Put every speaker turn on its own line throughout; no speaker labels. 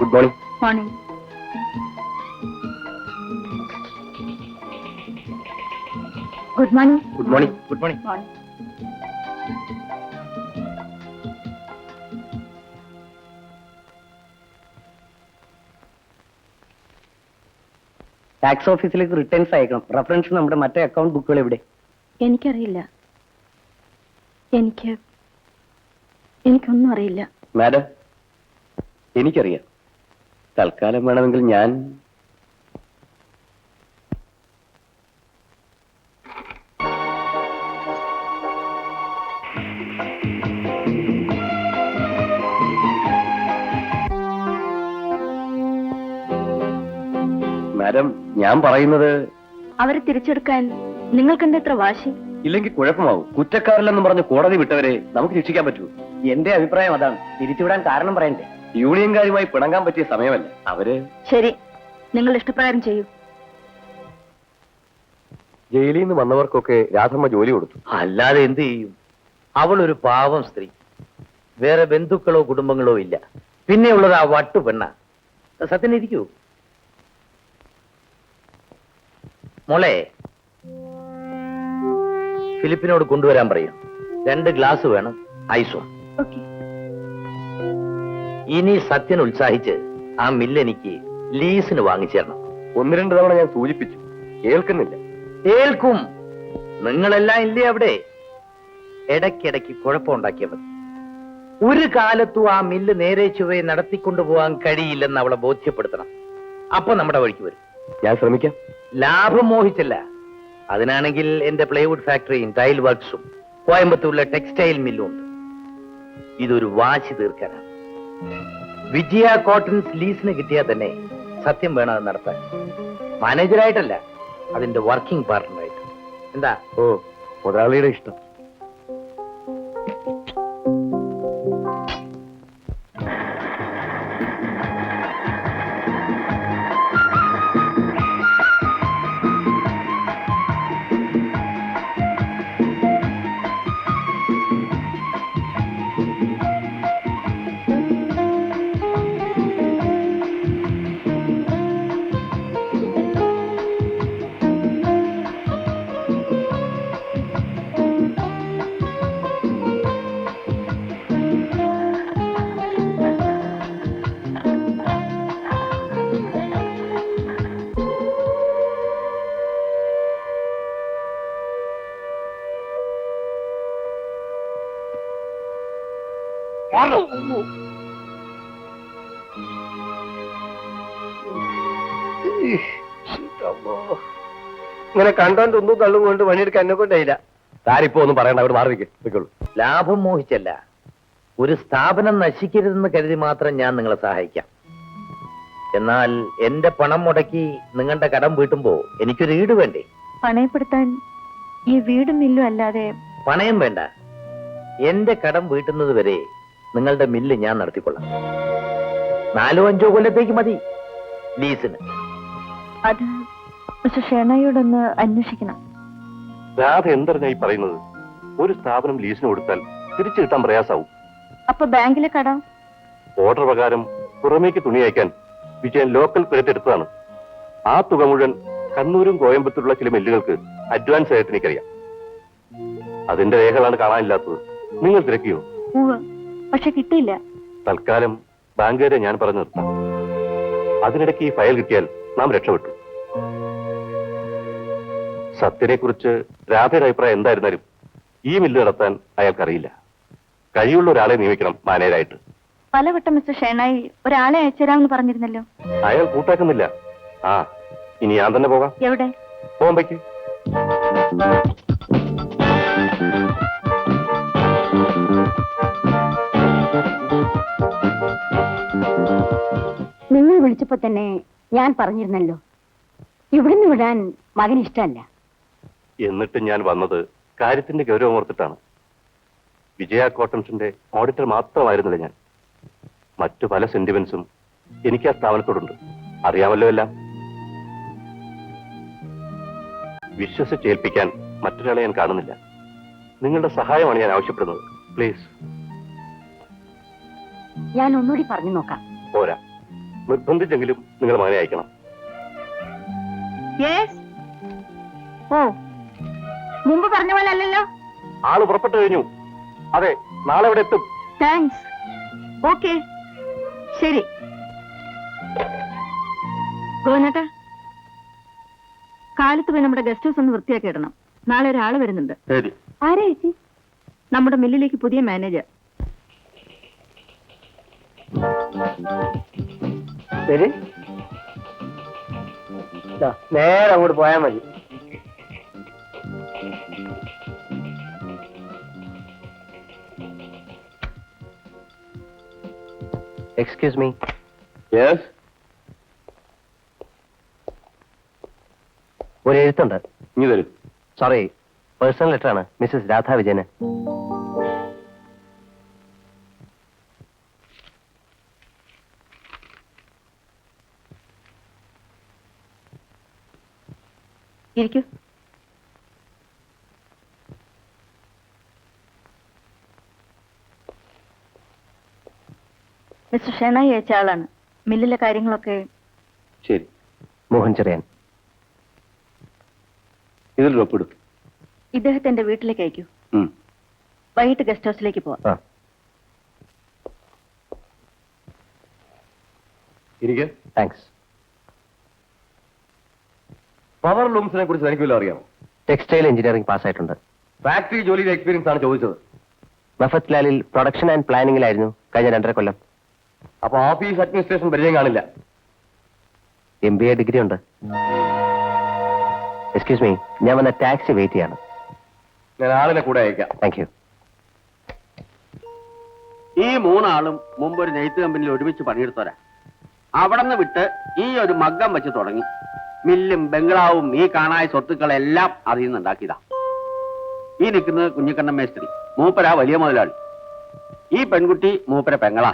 Good morning
morning good morning
good morning good morning
morning
tax ഓഫീസിലേക്ക് returns അയക്കണം. Reference നമ്മുടെ മറ്റേ account ബുക്കുകൾ എവിടെ
എനിക്കറിയില്ല. എനിക്ക് എനിക്കൊന്നും അറിയില്ല.
മാഡം എനിക്കറിയാം. തൽക്കാലം വേണമെങ്കിൽ ഞാൻ മാഡം ഞാൻ പറയുന്നത്
അവരെ തിരിച്ചെടുക്കാൻ നിങ്ങൾക്കെന്താ എത്ര വാശി?
ഇല്ലെങ്കിൽ കുഴപ്പമാവും. കുറ്റക്കാരില്ലെന്ന് പറഞ്ഞ് കോടതി വിട്ടവരെ നമുക്ക് രക്ഷിക്കാൻ പറ്റൂ. എന്റെ അഭിപ്രായം അതാണ്. തിരിച്ചുവിടാൻ കാരണം പറയണ്ടേ? യൂണിയൻകാരുമായി പിണങ്ങാൻ പറ്റിയ സമയമല്ല? അവർ
ശരി. നിങ്ങൾ ഇഷ്ടപ്രകാരം ചെയ്യൂ.
ജയിലിൽ നിന്ന് വന്നവർക്കൊക്കെ രാധമ്മ ജോലി കൊടുത്തു.
അല്ലാതെ എന്ത് ചെയ്യും? അവൾ ഒരു പാവം സ്ത്രീ. വേറെ ബന്ധുക്കളോ കുടുംബങ്ങളോ ഇല്ല. പിന്നെ ഉള്ളത് ആ വട്ടു പെണ്ണ. സത്യൻ ഇരിക്കൂ. മോളെ ഫിലിപ്പിനോട് കൊണ്ടുവരാൻ പറയും. രണ്ട് ഗ്ലാസ് വേണം ഐസും
ഓക്കെ.
ഇനി സത്യൻ ഉത്സാഹിച്ച് ആ മില്ല് എനിക്ക് ലീസിന് വാങ്ങിച്ചേരണം
ഒന്ന് രണ്ട് തവണ ഞാൻ സൂചിപ്പിച്ചു. കേൾക്കുന്നില്ല
കേൾക്കും നിങ്ങളെല്ലാം ഇല്ലേ അവിടെ? ഇടയ്ക്കിടയ്ക്ക് കുഴപ്പമുണ്ടാക്കിയവർ ഒരു കാലത്തും ആ മില്ല് നേരെ ചുവയെ നടത്തിക്കൊണ്ടു പോകാൻ കഴിയില്ലെന്ന് അവളെ ബോധ്യപ്പെടുത്തണം. അപ്പൊ നമ്മുടെ വഴിക്ക് വരും.
ഞാൻ ശ്രമിക്കാം.
ലാഭം മോഹിച്ചല്ല. അതിനാണെങ്കിൽ എന്റെ പ്ലൈവുഡ് ഫാക്ടറിയും ടൈൽ വർക്ക്സും കോയമ്പത്തൂരിലെ ടെക്സ്റ്റൈൽ മില്ലും ഉണ്ട്. ഇതൊരു വാശി തീർക്കാനാണ്. വിജയ കോട്ടൺസ് ലീസിന് കിട്ടിയാൽ തന്നെ സത്യം വേണം അത് നടത്താൻ. മാനേജറായിട്ടല്ല അതിന്റെ വർക്കിംഗ് പാർട്ണറായിട്ട് എന്താ?
ഓ മുതലാളിയുടെ ഇഷ്ടം. ഇങ്ങനെ കണ്ടോണ്ട് ഒന്നും തള്ളും കൊണ്ട് പണിയെടുക്കാൻ എന്നെ കൊണ്ടായില്ല താരിപ്പോ ഒന്നും പറയണ്ട അവിടെ മാറി നിൽക്കുള്ളൂ
ലാഭം മോഹിച്ചല്ല. ഒരു സ്ഥാപനം നശിക്കരുതെന്ന് കരുതി മാത്രം ഞാൻ നിങ്ങളെ സഹായിക്കാം. എന്നാൽ എന്റെ പണം മുടക്കി നിങ്ങളുടെ കടം വീട്ടുമ്പോ എനിക്കൊരു ഈട് വേണ്ടേ?
പണയപ്പെടുത്താൻ ഈ വീടും ഇല്ലും അല്ലാതെ
പണയം വേണ്ട. എന്റെ കടം വീട്ടുന്നത് വരെ നിങ്ങളുടെ മില്ല് ഞാൻ നടത്തിക്കൊള്ളാം. നാലോ അഞ്ചോ കൊല്ലത്തേക്ക് മതി ലീസിന്.
അത് മിസ്റ്റർ ഷേണയോടൊന്ന് അന്വേഷിക്കണം.
രാധ എന്തറിഞ്ഞ ഈ പറയുന്നത്? ഒരു സ്ഥാപനം ലീസിന് കൊടുത്താൽ തിരിച്ചു കിട്ടാൻ പ്രയാസാവും.
അപ്പൊ ബാങ്കിലെ കട?
ഓർഡർ പ്രകാരം പുറമേക്ക് തുണി അയക്കാൻ വിജയൻ ലോക്കൽ ക്രെഡിറ്റ് എടുത്തതാണ്. ആ തുക മുഴുവൻ കണ്ണൂരും കോയമ്പത്തൂരുള്ള ചില മില്ലുകൾക്ക് അഡ്വാൻസ് ആയിട്ട് എനിക്കറിയാം അതിന്റെ രേഖകളാണ് കാണാനില്ലാത്തത്. നിങ്ങൾ തിരക്കിയോ?
പക്ഷെ കിട്ടിയില്ല.
തൽക്കാലം ബാങ്കുകാരെ ഞാൻ പറഞ്ഞു നിർത്താം. അതിനിടയ്ക്ക് ഈ ഫയൽ കിട്ടിയാൽ നാം രക്ഷപ്പെട്ടു. സത്യനെ കുറിച്ച് രാധയുടെ അഭിപ്രായം എന്തായിരുന്നാലും ഈ മില്ല് നടത്താൻ അയാൾക്കറിയില്ല. കഴിവുള്ള ഒരാളെ നിയമിക്കണം മാനേജരായിട്ട്.
പലവട്ടം മിസ്റ്റർ ഷേണായി ഒരാളെ അയച്ചുതരാമെന്ന് പറഞ്ഞിരുന്നല്ലോ.
അയാൾ കൂട്ടാക്കുന്നില്ല. ആ ഇനി ഞാൻ തന്നെ പോകാം.
എവിടെ?
ബോംബെക്ക്
നിങ്ങൾ വിളിച്ചപ്പോ തന്നെ ഞാൻ പറഞ്ഞിരുന്നല്ലോ. ഇവിടുന്ന് വിടാൻ മകൻ ഇഷ്ടമല്ല.
എന്നിട്ട് ഞാൻ വന്നത് കാര്യത്തിന്റെ ഗൗരവം ഓർത്തിട്ടാണ്. വിജയ കോട്ടൺസിന്റെ ഓഡിറ്റർ മാത്രമായിരുന്നില്ല ഞാൻ. മറ്റു പല സെന്റിമെന്റ്സും എനിക്ക് ആ സ്ഥാപനത്തോടുണ്ട്. അറിയാമല്ലോ എല്ലാം. വിശ്വസിച്ചേൽപ്പിക്കാൻ മറ്റൊരാളെ ഞാൻ കാണുന്നില്ല. നിങ്ങളുടെ സഹായമാണ് ഞാൻ ആവശ്യപ്പെടുന്നത്. പ്ലീസ്.
ഞാൻ ഒന്നുകൂടി പറഞ്ഞു നോക്കാം.
പോരാ. നിർബന്ധിച്ചെങ്കിലും നിങ്ങൾ മകനെ അയക്കണം.
ഓ. മുമ്പ് പറഞ്ഞ പോലെ അല്ലല്ലോ?
ആൾ പുറപ്പെട്ടു കഴിഞ്ഞു. അതെ നാളെ ഇവിടെ എത്തും.
താങ്ക്സ് ഓക്കെ ശരി. ഗോനേട്ടാ കാലത്ത് പോയി നമ്മുടെ ഗസ്റ്റ് ഹൗസ് ഒന്ന് വൃത്തിയാക്കി ഇടണം. നാളെ ഒരാൾ വരുന്നുണ്ട്. ആരാ ചേച്ചി? നമ്മുടെ മില്ലിലേക്ക് പുതിയ മാനേജർ
ശരി. ദാ, നേരെ അങ്ങോട്ട് പോയാൽ മതി.
എക്സ്ക്യൂസ് മീ
യെസ്
ഒരു എഴുത്തുണ്ട്.
ഇനി വരും.
സോറി പേഴ്സണൽ ലെറ്റർ ആണ് മിസ്സസ് രാധാ വിജയന്
ഇരിക്കൂ. മിസ്റ്റർ ഷെണായി അയച്ച ആളാണ്. മില്ലിലെ കാര്യങ്ങളൊക്കെ
ശരി.
മോഹൻ ചെറിയാൻ.
ഇതിൽ ഒപ്പിടും
ഇദ്ദേഹത്തിന്റെ വീട്ടിലേക്ക് അയക്കൂ. വൈകിട്ട് ഗസ്റ്റ് ഹൗസിലേക്ക് പോവാം.
താങ്ക്സ്
പവർ ലൂംസിനെ കുറിച്ച് എനിക്ക് വല്ല അറിയാമോ?
ടെക്സ്റ്റൈൽ എഞ്ചിനീയറിംഗ് പാസ്സായിട്ടുണ്ട്
ഫാക്ടറി ജോലിയുടെ എക്സ്പീരിയൻസ് ആണ് ചോദിച്ചത്.
മഫത് ലാലിൽ പ്രൊഡക്ഷൻ ആൻഡ് പ്ലാനിംഗിലായിരുന്നു കഴിഞ്ഞ രണ്ടര കൊല്ലം.
അപ്പൊ ഓഫീസ് അഡ്മിനിസ്ട്രേഷൻ പരിചയം കാണില്ല.
എം ബി എ ഡിഗ്രി ഉണ്ട്. എക്സ്ക്യൂസ് മീ ഞാൻ വന്ന ടാക്സി വെയിറ്റ് ചെയ്യാണ്.
ഞാൻ ആളിനെ കൂടെ അയക്കാം.
താങ്ക് യു
ഈ മൂന്നാളും മുമ്പ് ഒരു നെയ്ത്ത് കമ്പനിയിൽ ഒരുമിച്ച് പണിയെടുത്തവരാ. അവിടെ നിന്ന് വിട്ട് ഈ ഒരു മഗ്ഗം വെച്ച് തുടങ്ങി. മില്ലും ബംഗ്ലാവും ഈ കാണായ സ്വത്തുക്കളെല്ലാം അതിൽ നിന്ന് ഉണ്ടാക്കിയതാ ഈ നിൽക്കുന്നത് കുഞ്ഞിക്കണ്ണൻ മേസ്ത്രി മൂപ്പര വലിയ മുതലാളി. ഈ പെൺകുട്ടി മൂപ്പര പെങ്ങളാ.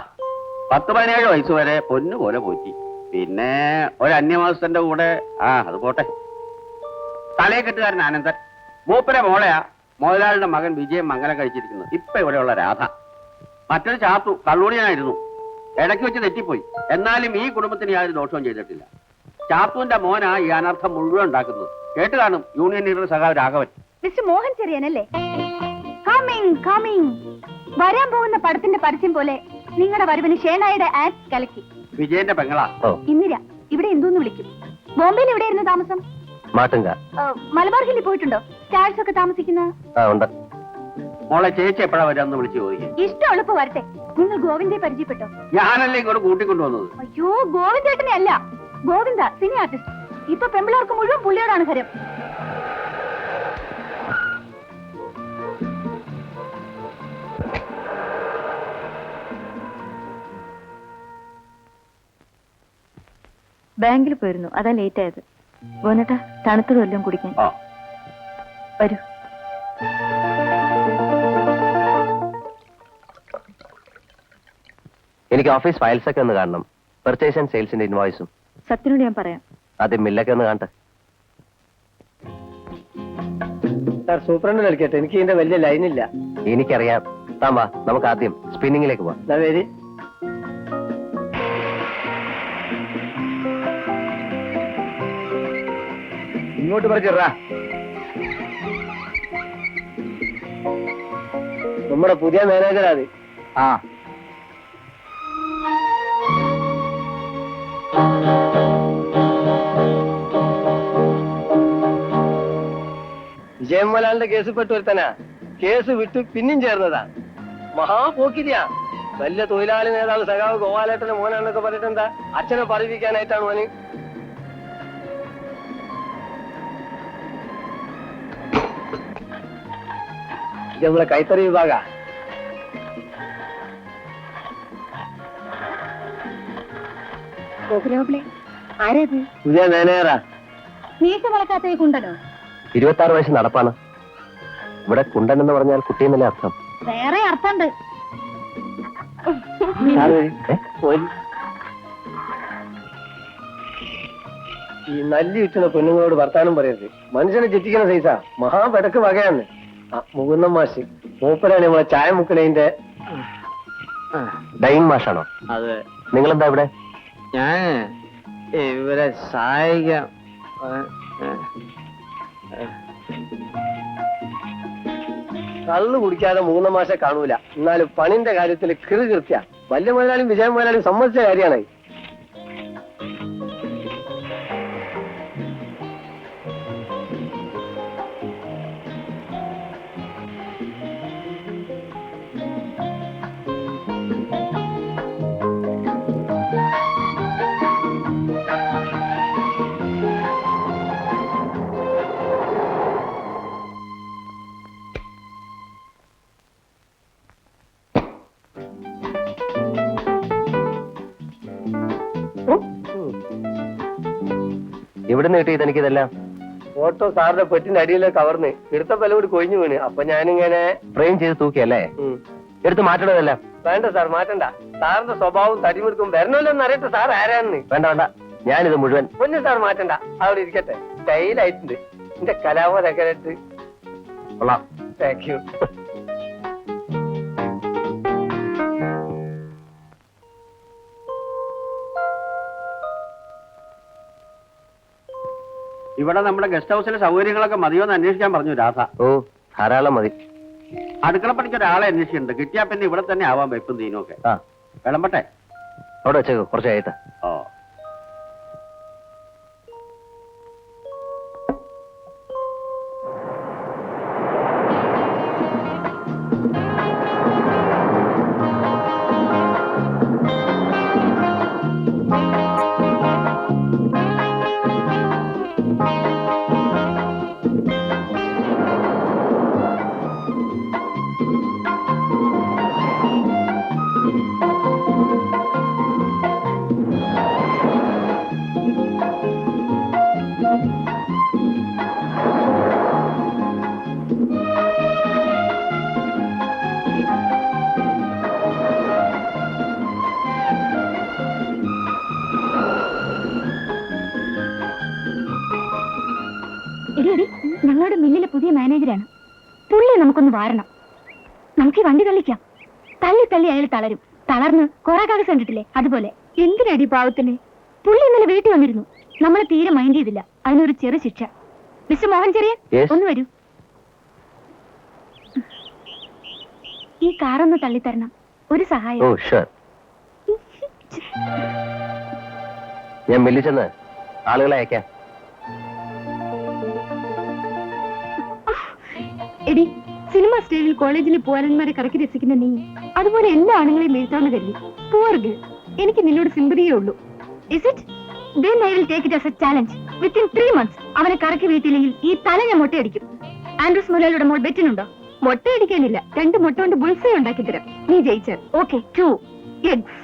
പത്ത് പതിനേഴ് വയസ്സ് വരെ പൊന്നുപോലെ പോറ്റി. പിന്നെ ഒരു അന്യമാസത്തിന്റെ കൂടെ ആ അത് പോട്ടെ. തലയെക്കെട്ടുകാരൻ ആനന്ദൻ. മൂപ്പര മോളയാ മോഹൻലാലിന്റെ മകൻ വിജയം മംഗലം കഴിച്ചിരിക്കുന്നു. ഇപ്പൊ ഇവിടെയുള്ള രാധ. മറ്റൊരു ചാത്തു കള്ളൂണിയായിരുന്നു. ഇടയ്ക്ക് വെച്ച് തെറ്റിപ്പോയി. എന്നാലും ഈ കുടുംബത്തിന് യാതൊരു ദോഷവും ചെയ്തിട്ടില്ല. ചാത്തുവിന്റെ മോനാ ഈ അനർത്ഥം മുഴുവൻ ഉണ്ടാക്കുന്നത്. കേട്ട് കാണും യൂണിയൻ ലീഡർ സഖാവ് രാഘവൻ
മിസ്റ്റർ മോഹൻ ചെറിയനല്ലേ? കമ്മിങ് കമ്മിങ് വരാൻ പോകുന്ന പടത്തിന്റെ പരസ്യം പോലെ നിങ്ങളുടെ വരവിന് ഷേണായുടെ ആക്ട് കലക്കി.
വിജയന്റെ പെങ്ങളാ
ഇന്നിര
ഇന്ദിര ഇവിടെ എന്തോന്ന് വിളിക്കും? ബോംബെയിൽ എവിടെയായിരുന്നു താമസം?
മാട്ടുങ്ക.
മലബാർ ഹില്ലിൽ പോയിട്ടുണ്ടോ? സ്റ്റാർസ് ഒക്കെ താമസിക്കുന്ന?
ആ ഉണ്ട്.
മോളെ ചേച്ചി എപ്പോഴാ വരാന്ന് വിളിച്ചു ചോദിക്കും.
ഇഷ്ടമുള്ളപ്പോ വരട്ടെ. നിങ്ങൾ ഗോവിന്ദയെ പരിചയപ്പെട്ടോ?
ഞാനല്ലേ ഇങ്ങോട്ട് കൂട്ടിക്കൊണ്ടുവന്നത്?
അയ്യോ ഗോവിന്ദേട്ടനെ അല്ല. ഗോവിന്ദ സിനി ആർട്ടിസ്റ്റ് ഇപ്പൊ പെമ്പിളാർക്ക് മുഴുവൻ പുള്ളിയോടാണ് ഹരം
ബാങ്കിൽ പോയിരുന്നു. അതാ ലേറ്റ് ആയത്. ഗോനേട്ടാ തണുത്തത് വല്ലതും കുടിക്കാൻ.
ആ.
വരൂ.
എനിക്ക് ഓഫീസ് ഫയൽസ് ഒക്കെ ഒന്ന് കാണണം. പെർച്ചേസ് ആൻഡ് സെയിൽസിന്റെ ഇൻവോയ്സും
സത്യനോട് ഞാൻ പറയാം.
ആദ്യം മില്ലൊക്കെ ഒന്ന് കാണട്ടെ.
സാർ സൂപ്രണ്ട് കളിക്കട്ടെ എനിക്ക് ഇതിന്റെ വലിയ ലൈനില്ല
എനിക്കറിയാം. താൻ വാ നമുക്ക് ആദ്യം സ്പിന്നിങ്ങിലേക്ക് പോവാം.
എന്നാ പേര് ഇങ്ങോട്ട് പറിച്ചിടാ നമ്മുടെ പുതിയ മാനേജറാ അത്. ആ. വിജയമലാലിന്റെ കേസ് പെട്ടു ഒരുത്തനാ കേസ് വിട്ട് പിന്നെയും ചേർന്നതാ. മഹാപോക്കിരിയാ വലിയ തൊഴിലാളി നേതാവ് സഖാവ് ഗോപാലേട്ടന്റെ മോനാണെന്നൊക്കെ പറഞ്ഞിട്ട് എന്താ അച്ഛനെ പറയിപ്പിക്കാനായിട്ടാണ് മോന്? ഇത് നമ്മളെ കൈത്തറി വിഭാഗ. പുതിയ മാനേജറാ.
മീശ വളക്കാത്ത കുണ്ടനോ?
ഇരുപത്തി ആറ് വയസ്സ് നടപ്പാണ്. ഇവിടെ കുണ്ടൻ എന്ന് പറഞ്ഞാൽ കുട്ടി എന്നല്ലേ അർത്ഥം.
വേറെ അർത്ഥമുണ്ട്?
ഈ നല്ലി ഉച്ചുന്ന പെണ്ണുങ്ങളോട് വർത്താനം പറയരുത്. മനുഷ്യനെ ചെറ്റിക്കുന്ന സൈസ. മഹാപെടക്ക് വകയാണ് മുകുന്ന മാഷ്. മൂപ്പരാണ് നമ്മളെ ചായ മുക്കണേന്റെ
ഡൈൻ മാഷാണോ?
അതെ.
നിങ്ങളെന്താ ഇവിടെ?
ഞാൻ ഇവരെ സഹായിക്കാം കള്ളു കുടിക്കാതെ മൂന്ന് മാസം കാണൂല. എന്നാലും പണിന്റെ കാര്യത്തിൽ കൃതി കൃത്യ. വല്യ മുതലാളിയും വിജയ മുതലാളിയും സമ്മതിച്ച കാര്യമാണ്.
എവിടുന്ന് എനിക്ക് ഇതെല്ലാം
ഫോട്ടോ സാറിന്റെ പെട്ടിന്റെ അടിയിലെ കവർന്ന്. എടുത്ത പല കൂടി കൊഴിഞ്ഞു വീണ്. അപ്പൊ ഞാനിങ്ങനെ
ഫ്രെയിം ചെയ്ത് തൂക്കിയല്ലേ?
അല്ലേ
എടുത്ത് മാറ്റണതല്ല?
വേണ്ട സാർ മാറ്റണ്ട. സാറിന്റെ സ്വഭാവം തടിമെടുക്കും വരണമല്ലോ എന്ന് അറിയട്ടെ സാർ ആരാണെന്ന്.
വേണ്ട വേണ്ട. ഞാനിത് മുഴുവൻ
പൊന്നു സാർ മാറ്റണ്ട. അവിടെ ഇരിക്കട്ടെ. സ്റ്റൈലായിട്ടുണ്ട്. എന്റെ കലാപതൊക്കെ ആയിട്ട്
കൊള്ളാം.
താങ്ക് യു
ഇവിടെ നമ്മുടെ ഗസ്റ്റ് ഹൗസിലെ സൗകര്യങ്ങളൊക്കെ മതിയോ എന്ന് അന്വേഷിക്കാൻ പറഞ്ഞു രാധ.
ഓ ധാരാളം മതി.
അടുക്കള പണിക്ക് ഒരാളെ അന്വേഷിക്കുന്നുണ്ട് കിട്ടിയാ പിന്നെ ഇവിടെ തന്നെ ആവാൻ വെപ്പും തീനും ഒക്കെ
ആ.
വിളമ്പട്ടെ?
അവിടെ വെച്ചേക്കോ കുറച്ചായിട്ട്
ഓ.
എടി എടി ഞങ്ങളുടെ മില്ലിലെ പുതിയ മാനേജരാണ്. പുള്ളി നമുക്കൊന്ന് വാരണം. നമുക്ക് ഈ വണ്ടി തള്ളിക്കാം. തള്ളി തള്ളി അയാൾ തളരും. തളർന്ന് കൊറേ കാലം കണ്ടിട്ടില്ലേ? അതുപോലെ. എന്തിനടി പാവത്തിന്? പുള്ളി ഇന്നലെ വീട്ടിൽ വന്നിരുന്നു. നമ്മളെ തീരെ മൈൻഡ് ചെയ്തില്ല. അതിനൊരു ചെറു ശിക്ഷ. മിസ്റ്റർ മോഹൻ ചെറിയൻ ഒന്ന് വരൂ. ഈ കാറൊന്ന് തള്ളിത്തരണം. ഒരു സഹായം.
ഞാൻ ചെന്ന് ആളുകളെ അയക്കാം.
എടി സിനിമ സ്റ്റേജിൽ കോളേജിൽ പോരന്മാരെ കറക്കി രസിക്കുന്ന നീ അതുപോലെ എല്ലാ ആണുങ്ങളെയും വീഴ്ത്താവുന്ന കരുതി പൂർഗ് എനിക്ക് നിന്നോട് സിമ്പതിയേ ഉള്ളൂ. ഇസ് ഇറ്റ് ദേ I will take it as a challenge within three months അവനെ കറക്കി വീട്ടില്ലെങ്കിൽ ഈ തല ഞാൻ മുട്ടയടിക്കും. ആൻഡ്രൂസ് മുലയിലൂടെ മോൾ ബെറ്റിനുണ്ടോ? മുട്ടയടിക്കാനില്ല. രണ്ട് മുട്ട കൊണ്ട് ബുൾസേ ഉണ്ടാക്കി തരാം. നീ ജയിച്ചു ഓക്കെ ടു എഗ്സ്